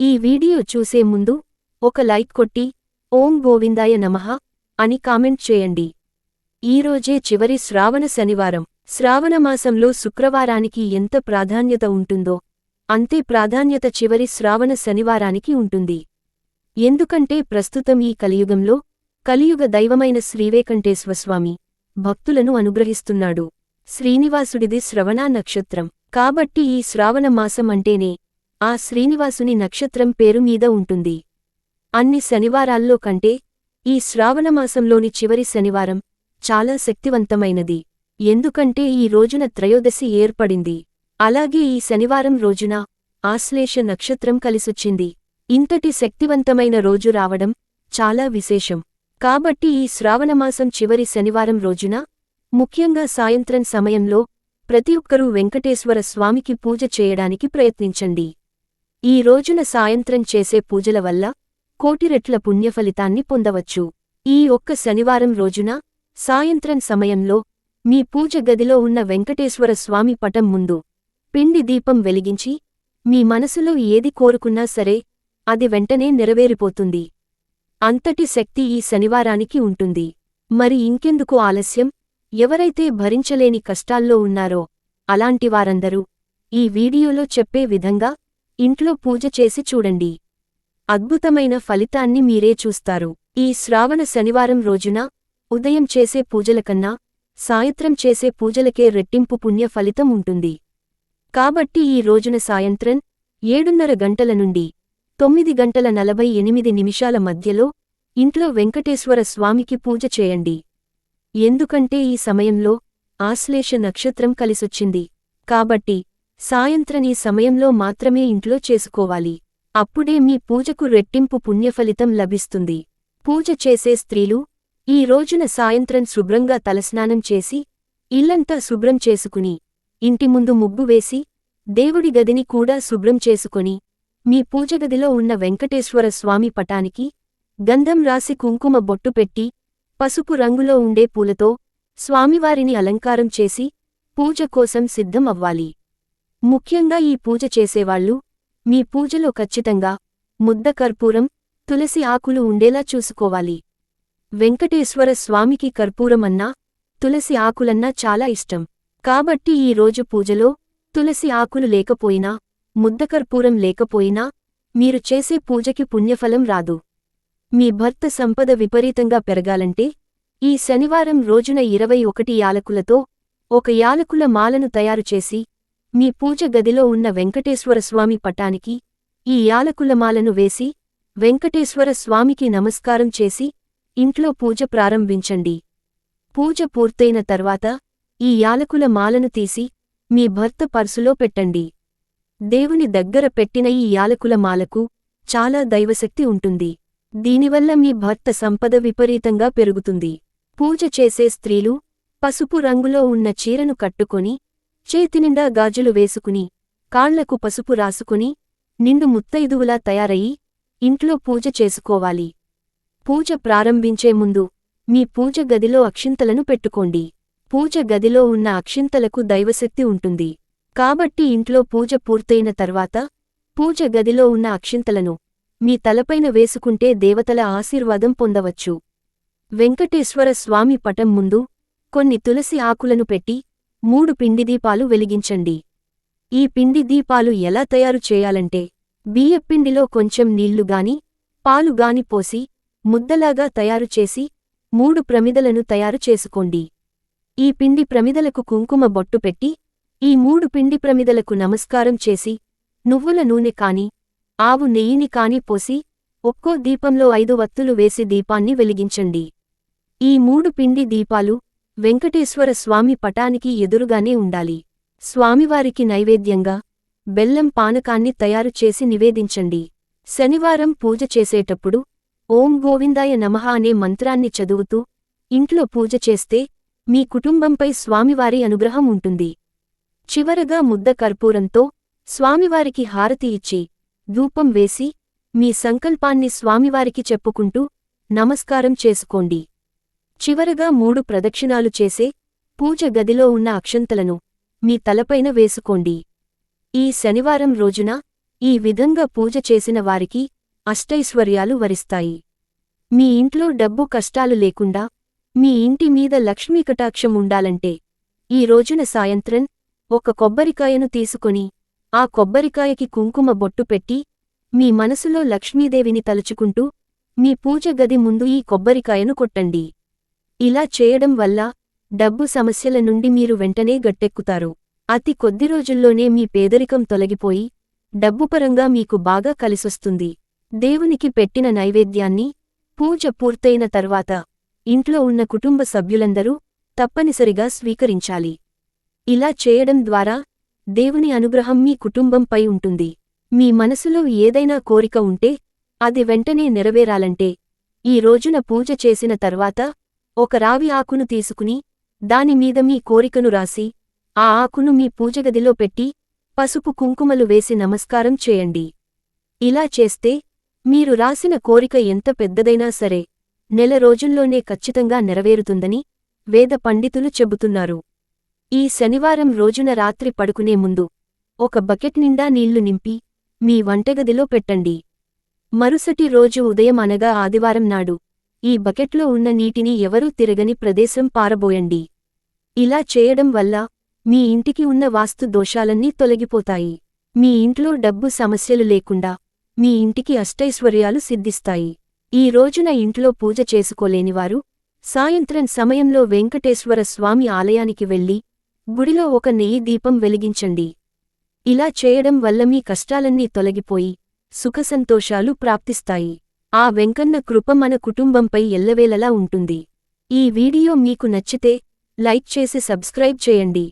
ఈ వీడియో చూసే ముందు ఒక లైక్ కొట్టి ఓం గోవిందాయ నమః అని కామెంట్ చేయండి. ఈరోజే చివరి శ్రావణ శనివారం. శ్రావణమాసంలో శుక్రవారానికి ఎంత ప్రాధాన్యత ఉంటుందో అంతే ప్రాధాన్యత చివరి శ్రావణ శనివారానికి ఉంటుంది. ఎందుకంటే ప్రస్తుతం ఈ కలియుగంలో కలియుగ దైవమైన శ్రీవేకంటేశ్వస్వామి భక్తులను అనుగ్రహిస్తున్నాడు. శ్రీనివాసుడిది శ్రవణా నక్షత్రం. కాబట్టి ఈ శ్రావణ మాసం అంటేనే ఆ శ్రీనివాసుని నక్షత్రం పేరు మీద ఉంటుంది. అన్ని శనివారాల్లో కంటే ఈ శ్రావణమాసంలోని చివరి శనివారం చాలా శక్తివంతమైనది. ఎందుకంటే ఈ రోజున త్రయోదశి ఏర్పడింది. అలాగే ఈ శనివారం రోజున ఆశ్లేష నక్షత్రం కలిసొచ్చింది. ఇంతటి శక్తివంతమైన రోజు రావడం చాలా విశేషం. కాబట్టి ఈ శ్రావణమాసం చివరి శనివారం రోజున ముఖ్యంగా సాయంత్రం సమయంలో ప్రతి ఒక్కరూ వెంకటేశ్వర స్వామికి పూజ చేయడానికి ప్రయత్నించండి. ఈ రోజున సాయంత్రం చేసే పూజల వల్ల కోటిరెట్ల పుణ్యఫలితాన్ని పొందవచ్చు. ఈ ఒక్క శనివారం రోజున సాయంత్రం సమయంలో మీ పూజ గదిలో ఉన్న వెంకటేశ్వర స్వామి పటం ముందు పిండి దీపం వెలిగించి మీ మనసులో ఏది కోరుకున్నా సరే అది వెంటనే నెరవేరిపోతుంది. అంతటి శక్తి ఈ శనివారానికి ఉంటుంది. మరి ఇంకెందుకు ఆలస్యం? ఎవరైతే భరించలేని కష్టాల్లో ఉన్నారో అలాంటివారందరూ ఈ వీడియోలో చెప్పే విధంగా ఇంట్లో పూజ చేసి చూడండి. అద్భుతమైన ఫలితాన్ని మీరే చూస్తారు. ఈ శ్రావణ శనివారం రోజున ఉదయం చేసే పూజలకన్నా సాయంత్రం చేసే పూజలకే రెట్టింపు పుణ్య ఫలితం ఉంటుంది. కాబట్టి ఈ రోజున సాయంత్రం ఏడున్నర గంటల నుండి తొమ్మిది గంటల నలభై ఎనిమిది నిమిషాల మధ్యలో ఇంట్లో వెంకటేశ్వర స్వామికి పూజ చేయండి. ఎందుకంటే ఈ సమయంలో ఆశ్లేష నక్షత్రం కలిసొచ్చింది. కాబట్టి సాయంత్రం ఈ సమయంలో మాత్రమే ఇంట్లో చేసుకోవాలి. అప్పుడే మీ పూజకు రెట్టింపు పుణ్యఫలితం లభిస్తుంది. పూజ చేసే స్త్రీలు ఈ రోజున సాయంత్రం శుభ్రంగా తలస్నానం చేసి ఇల్లంతా శుభ్రం చేసుకుని ఇంటి ముందు ముగ్గు వేసి దేవుడి గదిని కూడా శుభ్రం చేసుకొని మీ పూజగదిలో ఉన్న వెంకటేశ్వర స్వామి పటానికి గంధం రాసి కుంకుమ బొట్టు పెట్టి పసుపు రంగులో ఉండే పూలతో స్వామివారిని అలంకారం చేసి పూజ కోసం సిద్ధం అవ్వాలి ముఖ్యంగా ఈ పూజ చేసేవాళ్ళు మీ పూజలో ఖచ్చితంగా ముద్ద కర్పూరం తులసి ఆకులు ఉండేలా చూసుకోవాలి. వెంకటేశ్వర స్వామికి కర్పూరమన్నా తులసి ఆకులన్నా చాలా ఇష్టం. కాబట్టి ఈ రోజు పూజలో తులసి ఆకులు లేకపోయినా ముద్దకర్పూరం లేకపోయినా మీరు చేసే పూజకి పుణ్యఫలం రాదు. మీ భర్త సంపద విపరీతంగా పెరగాలంటే ఈ శనివారం రోజున ఇరవై ఒకటి యాలకులతో ఒక యాలకుల మాలను తయారుచేసి మీ పూజ గదిలో ఉన్న వెంకటేశ్వర స్వామి పటానికి ఈ యాలకులమాలను వేసి వెంకటేశ్వర స్వామికి నమస్కారం చేసి ఇంట్లో పూజ ప్రారంభించండి. పూజ పూర్తయిన తర్వాత ఈ యాలకుల మాలను తీసి మీ భర్త పర్సులో పెట్టండి. దేవుని దగ్గర పెట్టిన ఈ యాలకుల మాలకు చాలా దైవశక్తి ఉంటుంది. దీనివల్ల మీ భర్త సంపద విపరీతంగా పెరుగుతుంది. పూజ చేసే స్త్రీలు పసుపు రంగులో ఉన్న చీరను కట్టుకొని చేతినిండా గాజులు వేసుకుని కాళ్ళకు పసుపు రాసుకుని నిండు ముత్తైదువులా తయారయి ఇంట్లో పూజ చేసుకోవాలి. పూజ ప్రారంభించే ముందు మీ పూజ గదిలో అక్షింతలను పెట్టుకోండి. పూజ గదిలో ఉన్న అక్షింతలకు దైవశక్తి ఉంటుంది. కాబట్టి ఇంట్లో పూజ పూర్తయిన తర్వాత పూజ గదిలో ఉన్న అక్షింతలను మీ తలపైన వేసుకుంటే దేవతల ఆశీర్వాదం పొందవచ్చు. వెంకటేశ్వర స్వామి పటం ముందు కొన్ని తులసి ఆకులను పెట్టి మూడు పిండి దీపాలు వెలిగించండి. ఈ పిండి దీపాలు ఎలా తయారు చేయాలంటే బియ్యపిండిలో కొంచెం నీళ్ళు గాని పాలు గాని పోసి ముద్దలాగా తయారు చేసి మూడు ప్రమిదలను తయారు చేసుకోండి. ఈ పిండి ప్రమిదలకు కుంకుమ బొట్టు పెట్టి ఈ మూడు పిండి ప్రమిదలకు నమస్కారం చేసి నువ్వుల నూనె కాని ఆవు నెయ్యిని కాని పోసి ఒక్కో దీపంలో ఐదు వత్తులు వేసి దీపాన్ని వెలిగించండి. ఈ మూడు పిండి దీపాలు వెంకటేశ్వర స్వామి పటానికి ఎదురుగానే ఉండాలి. స్వామివారికి నైవేద్యంగా బెల్లం పానకాన్ని తయారు చేసి నివేదించండి. శనివారం పూజ చేసేటప్పుడు ఓం గోవిందాయ నమః అనే మంత్రాన్ని చదువుతూ ఇంట్లో పూజ చేస్తే మీ కుటుంబంపై స్వామివారి అనుగ్రహం ఉంటుంది. చివరగా ముద్ద కర్పూరంతో స్వామివారికి హారతి ఇచ్చి ధూపం వేసి మీ సంకల్పాన్ని స్వామివారికి చెప్పుకుంటూ నమస్కారం చేసుకోండి. చివరగా మూడు ప్రదక్షిణాలు చేసే పూజ గదిలో ఉన్న అక్షంతలను మీ తలపైన వేసుకోండి. ఈ శనివారం రోజున ఈ విధంగా పూజ చేసిన వారికి అష్టైశ్వర్యాలు వరిస్తాయి. మీ ఇంట్లో డబ్బు కష్టాలు లేకుండా మీ ఇంటి మీద లక్ష్మీ కటాక్షం ఉండాలంటే ఈ రోజున సాయంత్రం ఒక కొబ్బరికాయను తీసుకొని ఆ కొబ్బరికాయకి కుంకుమ బొట్టు పెట్టి మీ మనసులో లక్ష్మీదేవిని తలుచుకుంటూ మీ పూజ గది ముందు ఈ కొబ్బరికాయను కొట్టండి. ఇలా చేయడం వల్ల డబ్బు సమస్యల నుండి మీరు వెంటనే గట్టెక్కుతారు. అతి కొద్ది రోజుల్లోనే మీ పేదరికం తొలగిపోయి డబ్బుపరంగా మీకు బాగా కలిసొస్తుంది. దేవునికి పెట్టిన నైవేద్యాన్ని పూజ పూర్తయిన తర్వాత ఇంట్లో ఉన్న కుటుంబ సభ్యులందరూ తప్పనిసరిగా స్వీకరించాలి. ఇలా చేయడం ద్వారా దేవుని అనుగ్రహం మీ కుటుంబంపై ఉంటుంది. మీ మనసులో ఏదైనా కోరిక ఉంటే అది వెంటనే నెరవేరాలంటే ఈ రోజున పూజ చేసిన తర్వాత ఒక రావి ఆకును తీసుకుని దానిమీద మీ కోరికను రాసి ఆ ఆకును మీ పూజగదిలో పెట్టి పసుపు కుంకుమలు వేసి నమస్కారం చేయండి. ఇలా చేస్తే మీరు రాసిన కోరిక ఎంత పెద్దదైనా సరే నెల రోజుల్లోనే ఖచ్చితంగా నెరవేరుతుందని వేద పండితులు చెబుతున్నారు. ఈ శనివారం రోజున రాత్రి పడుకునే ముందు ఒక బకెట్ నిండా నీళ్ళు నింపి మీ వంటగదిలో పెట్టండి. మరుసటి రోజు ఉదయం అనగా ఆదివారం నాడు ఈ బకెట్లో ఉన్న నీటిని ఎవరూ తిరగని ప్రదేశం పారబోయండి. ఇలా చేయడం వల్ల మీ ఇంటికి ఉన్న వాస్తు దోషాలన్నీ తొలగిపోతాయి. మీ ఇంట్లో డబ్బు సమస్యలు లేకుండా మీ ఇంటికి అష్టైశ్వర్యాలు సిద్ధిస్తాయి. ఈ రోజున ఇంట్లో పూజ చేసుకోలేనివారు సాయంత్రం సమయంలో వెంకటేశ్వర స్వామి ఆలయానికి వెళ్ళి గుడిలో ఒక నెయ్యి దీపం వెలిగించండి. ఇలా చేయడం వల్ల మీ కష్టాలన్నీ తొలగిపోయి సుఖసంతోషాలు ప్రాప్తిస్తాయి. ఆ వెంకన్న కృప మన కుటుంబంపై ఎల్లవేళలా ఉంటుంది. ఈ వీడియో మీకు నచ్చితే లైక్ చేసి సబ్స్క్రైబ్ చేయండి.